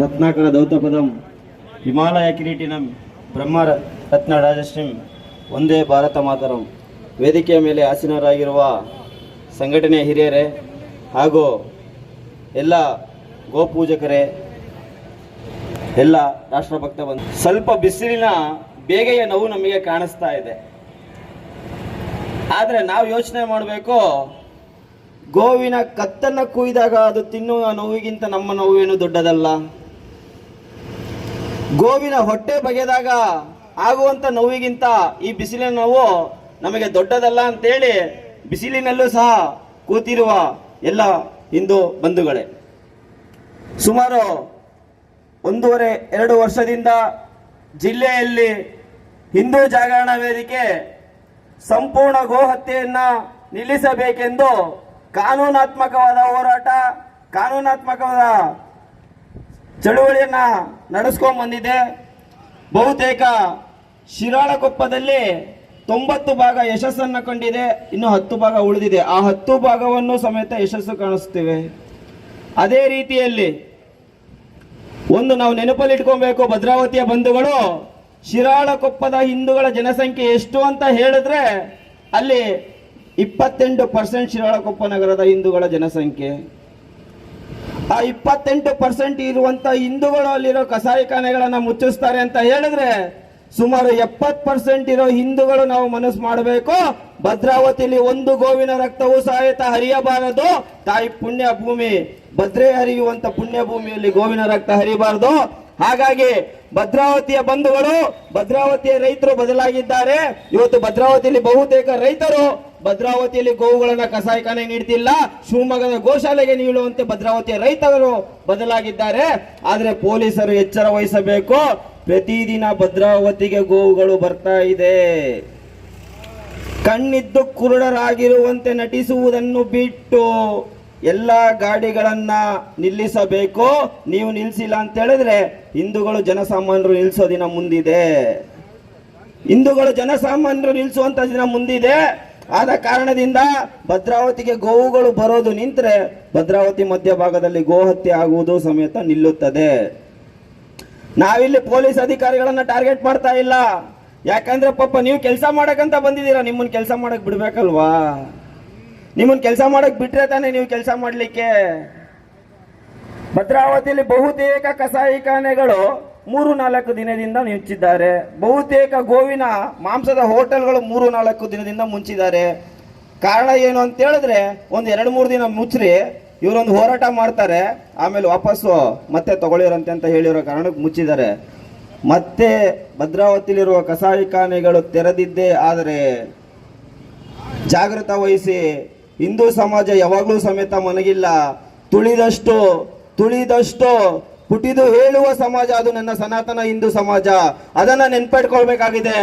ರತ್ನಾಕರ ದೌತಪದಂ, ಹಿಮಾಲಯ ಕಿರೀಟಿನಂ, ಬ್ರಹ್ಮ ರತ್ನ ರಾಜಶ್ರೀಂ, ಒಂದೇ ಭಾರತ ಮಾತರಂ. ವೇದಿಕೆಯ ಮೇಲೆ ಆಸೀನರಾಗಿರುವ ಸಂಘಟನೆಯ ಹಿರಿಯರೇ ಹಾಗೂ ಎಲ್ಲ ಗೋಪೂಜಕರೇ, ಎಲ್ಲ ರಾಷ್ಟ್ರಭಕ್ತ ಬಂದು ಸ್ವಲ್ಪ ಬಿಸಿಲಿನ ಬೇಗೆಯ ನೋವು ನಮಗೆ ಕಾಣಿಸ್ತಾ ಇದೆ. ಆದರೆ ನಾವು ಯೋಚನೆ ಮಾಡಬೇಕು, ಗೋವಿನ ಕತ್ತನ್ನು ಕುಯ್ದಾಗ ಅದು ತಿನ್ನುವ ನೋವಿಗಿಂತ ನಮ್ಮ ನೋವೇನು ದೊಡ್ಡದಲ್ಲ. ಗೋವಿನ ಹೊಟ್ಟೆ ಬಗೆದಾಗ ಆಗುವಂತ ನೋವಿಗಿಂತ ಈ ಬಿಸಿಲಿನ ನೋವು ನಮಗೆ ದೊಡ್ಡದಲ್ಲ ಅಂತೇಳಿ ಬಿಸಿಲಿನಲ್ಲೂ ಸಹ ಕೂತಿರುವ ಎಲ್ಲ ಹಿಂದೂ ಬಂಧುಗಳೇ. ಸುಮಾರು ಒಂದೂವರೆ, ಎರಡು ವರ್ಷದಿಂದ ಜಿಲ್ಲೆಯಲ್ಲಿ ಹಿಂದೂ ಜಾಗರಣ ವೇದಿಕೆ ಸಂಪೂರ್ಣ ಗೋಹತ್ಯೆಯನ್ನು ನಿಲ್ಲಿಸಬೇಕೆಂದು ಕಾನೂನಾತ್ಮಕವಾದ ಹೋರಾಟ, ಕಾನೂನಾತ್ಮಕವಾದ ಚಳುವಳಿಯನ್ನ ನಡೆಸ್ಕೊಂಬಂದಿದೆ ಬಹುತೇಕ ಶಿರಾಳಕೊಪ್ಪದಲ್ಲಿ ತೊಂಬತ್ತು ಭಾಗ ಯಶಸ್ಸನ್ನು ಕಂಡಿದೆ, ಇನ್ನು ಹತ್ತು ಭಾಗ ಉಳಿದಿದೆ. ಆ ಹತ್ತು ಭಾಗವನ್ನು ಸಮೇತ ಯಶಸ್ಸು ಕಾಣಿಸ್ತಿವೆ. ಅದೇ ರೀತಿಯಲ್ಲಿ ಒಂದು ನಾವು ನೆನಪಲ್ಲಿ ಇಟ್ಕೊಬೇಕು ಭದ್ರಾವತಿಯ ಬಂಧುಗಳು, ಶಿರಾಳಕೊಪ್ಪದ ಹಿಂದೂಗಳ ಜನಸಂಖ್ಯೆ ಎಷ್ಟು ಅಂತ ಹೇಳಿದ್ರೆ ಅಲ್ಲಿ ಇಪ್ಪತ್ತೆಂಟು ಪರ್ಸೆಂಟ್ ಶಿರಾಳಕೊಪ್ಪ ನಗರದ ಹಿಂದೂಗಳ ಜನಸಂಖ್ಯೆ. ಆ ಇಪ್ಪತ್ತೆಂಟು ಪರ್ಸೆಂಟ್ ಇರುವಂತ ಹಿಂದೂಗಳು ಅಲ್ಲಿರೋ ಕಸಾಯಿಖಾನೆಗಳನ್ನ ಮುಚ್ಚಿಸ್ತಾರೆ ಅಂತ ಹೇಳಿದ್ರೆ ಸುಮಾರು ಎಪ್ಪತ್ ಪರ್ಸೆಂಟ್ ಇರೋ ಹಿಂದೂಗಳು ನಾವು ಮನಸ್ಸು ಮಾಡಬೇಕು. ಭದ್ರಾವತಿಯಲ್ಲಿ ಒಂದು ಗೋವಿನ ರಕ್ತವೂ ಸಹಿತ ಹರಿಯಬಾರದು. ತಾಯಿ ಪುಣ್ಯ ಭೂಮಿ, ಭದ್ರೆ ಹರಿಯುವಂತ ಪುಣ್ಯ ಭೂಮಿಯಲ್ಲಿ ಗೋವಿನ ರಕ್ತ ಹರಿಬಾರದು. ಹಾಗಾಗಿ ಭದ್ರಾವತಿಯ ಬಂಧುಗಳು, ಭದ್ರಾವತಿಯ ರೈತರು ಬದಲಾಗಿದ್ದಾರೆ. ಇವತ್ತು ಭದ್ರಾವತಿಯಲ್ಲಿ ಬಹುತೇಕ ರೈತರು ಭದ್ರಾವತಿಯಲ್ಲಿ ಗೋವುಗಳನ್ನ ಕಸಾಯಿಖಾನೆ ನೀಡ್ತಿಲ್ಲ. ಶಿವಮೊಗ್ಗದ ಗೋಶಾಲೆಗೆ ನೀಡುವಂತೆ ಭದ್ರಾವತಿಯ ರೈತರು ಬದಲಾಗಿದ್ದಾರೆ. ಆದ್ರೆ ಪೊಲೀಸರು ಎಚ್ಚರ ವಹಿಸಬೇಕು. ಪ್ರತಿದಿನ ಭದ್ರಾವತಿಗೆ ಗೋವುಗಳು ಬರ್ತಾ ಇದೆ. ಕಣ್ಣಿದ್ದು ಕುರುಡರಾಗಿರುವಂತೆ ನಟಿಸುವುದನ್ನು ಬಿಟ್ಟು ಎಲ್ಲ ಗಾಡಿಗಳನ್ನ ನಿಲ್ಲಿಸಬೇಕು. ನೀವು ನಿಲ್ಲಿಸಿಲ್ಲ ಅಂತ ಹೇಳಿದ್ರೆ ಹಿಂದೂಗಳು ಜನಸಾಮಾನ್ಯರು ನಿಲ್ಲಿಸೋ ದಿನ ಮುಂದಿದೆ. ಹಿಂದೂಗಳು ಜನಸಾಮಾನ್ಯರು ನಿಲ್ಲಿಸುವಂತ ದಿನ ಮುಂದಿದೆ. ಆದ ಕಾರಣದಿಂದ ಭದ್ರಾವತಿಗೆ ಗೋವುಗಳು ಬರೋದು ನಿಂತರೆ ಭದ್ರಾವತಿ ಮಧ್ಯಭಾಗದಲ್ಲಿ ಗೋಹತ್ಯೆ ಆಗುವುದು ಸಮೇತ ನಿಲ್ಲುತ್ತದೆ. ನಾವಿಲ್ಲಿ ಪೊಲೀಸ್ ಅಧಿಕಾರಿಗಳನ್ನ ಟಾರ್ಗೆಟ್ ಮಾಡ್ತಾ ಇಲ್ಲ. ಯಾಕಂದ್ರೆ ಪಾಪ ನೀವು ಕೆಲಸ ಮಾಡಕ್ಕಂತ ಬಂದಿದ್ದೀರಾ ನಿಮ್ಮನ್ನ ಕೆಲಸ ಮಾಡಕ್ ಬಿಡ್ಬೇಕಲ್ವಾ? ನಿಮ್ಮನ್ನ ಕೆಲಸ ಮಾಡಕ್ ಬಿಟ್ರೆ ತಾನೇ ನೀವು ಕೆಲಸ ಮಾಡ್ಲಿಕ್ಕೆ? ಭದ್ರಾವತಿಯಲ್ಲಿ ಬಹುತೇಕ ಕಸಾಯಿಖಾನೆಗಳು ಮೂರು ನಾಲ್ಕು ದಿನದಿಂದ ಮುಚ್ಚಿದ್ದಾರೆ ಬಹುತೇಕ ಗೋವಿನ ಮಾಂಸದ ಹೋಟೆಲ್ಗಳು ಮೂರು ನಾಲ್ಕು ದಿನದಿಂದ ಮುಂಚಿದ್ದಾರೆ. ಕಾರಣ ಏನು ಅಂತ ಹೇಳಿದ್ರೆ, ಒಂದು ಎರಡು ಮೂರು ದಿನ ಮುಚ್ಚ್ರಿ ಇವರೊಂದು ಹೋರಾಟ ಮಾಡ್ತಾರೆ. ಆಮೇಲೆ ವಾಪಸ್ಸು ಮತ್ತೆ ತಗೊಳ್ಳಿರಂತೆ ಅಂತ ಹೇಳಿರೋ ಕಾರಣಕ್ಕೆ ಮುಚ್ಚಿದ್ದಾರೆ. ಮತ್ತೆ ಭದ್ರಾವತಿಲಿರುವ ಕಸಾಯಿಖಾನೆಗಳು ತೆರೆದಿದ್ದೇ ಆದರೆ ಜಾಗೃತ ವಹಿಸಿ ಹಿಂದೂ ಸಮಾಜ ಯಾವಾಗಲೂ ಸಮೇತ ಮನಗಿಲ್ಲ. ತುಳಿದಷ್ಟು ತುಳಿದಷ್ಟು ಪುಟಿದು ಹೇಳುವ ಸಮಾಜ, ಅದು ನನ್ನ ಸನಾತನ ಹಿಂದೂ ಸಮಾಜ. ಅದನ್ನ ನೆನ್ಪಿಟ್ಕೊಳ್ಬೇಕಾಗಿದೆ.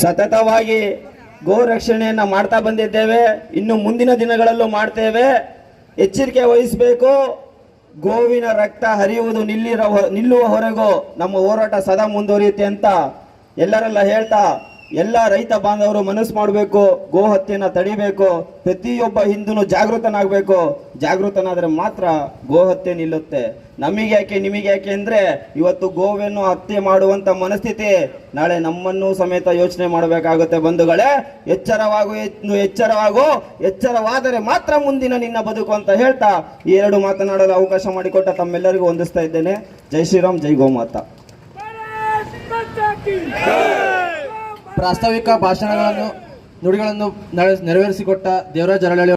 ಸತತವಾಗಿ ಗೋ ರಕ್ಷಣೆಯನ್ನ ಮಾಡ್ತಾ ಬಂದಿದ್ದೇವೆ. ಇನ್ನು ಮುಂದಿನ ದಿನಗಳಲ್ಲೂ ಮಾಡ್ತೇವೆ. ಎಚ್ಚರಿಕೆ ವಹಿಸಬೇಕು. ಗೋವಿನ ರಕ್ತ ಹರಿಯುವುದು ನಿಲ್ಲಿರ ಹೊರಗೂ ನಮ್ಮ ಹೋರಾಟ ಸದಾ ಮುಂದುವರಿಯುತ್ತೆ ಅಂತ ಎಲ್ಲರೆಲ್ಲ ಹೇಳ್ತಾ ಎಲ್ಲ ರೈತ ಬಾಂಧವರು ಮನಸ್ಸು ಮಾಡಬೇಕು, ಗೋ ಹತ್ಯೆಯನ್ನು ತಡಿಬೇಕು, ಪ್ರತಿಯೊಬ್ಬ ಹಿಂದೂನು ಜಾಗೃತನಾಗಬೇಕು. ಜಾಗೃತನಾದರೆ ಮಾತ್ರ ಗೋ ಹತ್ಯೆ ನಿಲ್ಲುತ್ತೆ. ನಮಗೆ ಯಾಕೆ, ನಿಮಗೆ ಯಾಕೆ ಅಂದ್ರೆ ಇವತ್ತು ಗೋವನ್ನು ಹತ್ಯೆ ಮಾಡುವಂಥ ಮನಸ್ಥಿತಿ ನಾಳೆ ನಮ್ಮನ್ನು ಸಮೇತ ಯೋಚನೆ ಮಾಡಬೇಕಾಗುತ್ತೆ ಬಂಧುಗಳೇ. ಎಚ್ಚರವಾಗು ಎಚ್ಚರವಾಗು. ಎಚ್ಚರವಾದರೆ ಮಾತ್ರ ಮುಂದಿನ ನಿನ್ನ ಬದುಕು ಅಂತ ಹೇಳ್ತಾ ಈ ಎರಡು ಮಾತನಾಡಲು ಅವಕಾಶ ಮಾಡಿಕೊಟ್ಟ ತಮ್ಮೆಲ್ಲರಿಗೂ ಹೊಂದಿಸ್ತಾ ಇದ್ದೇನೆ. ಜೈ ಶ್ರೀರಾಮ್, ಜೈ ಗೋಮಾತಾ. ಪ್ರಾಸ್ತಾವಿಕ ಭಾಷಣಗಳನ್ನು ನುಡಿಗಳನ್ನು ನೆರವೇರಿಸಿಕೊಟ್ಟ ದೇವರಾಜ ಅರಳಳ್ಳಿ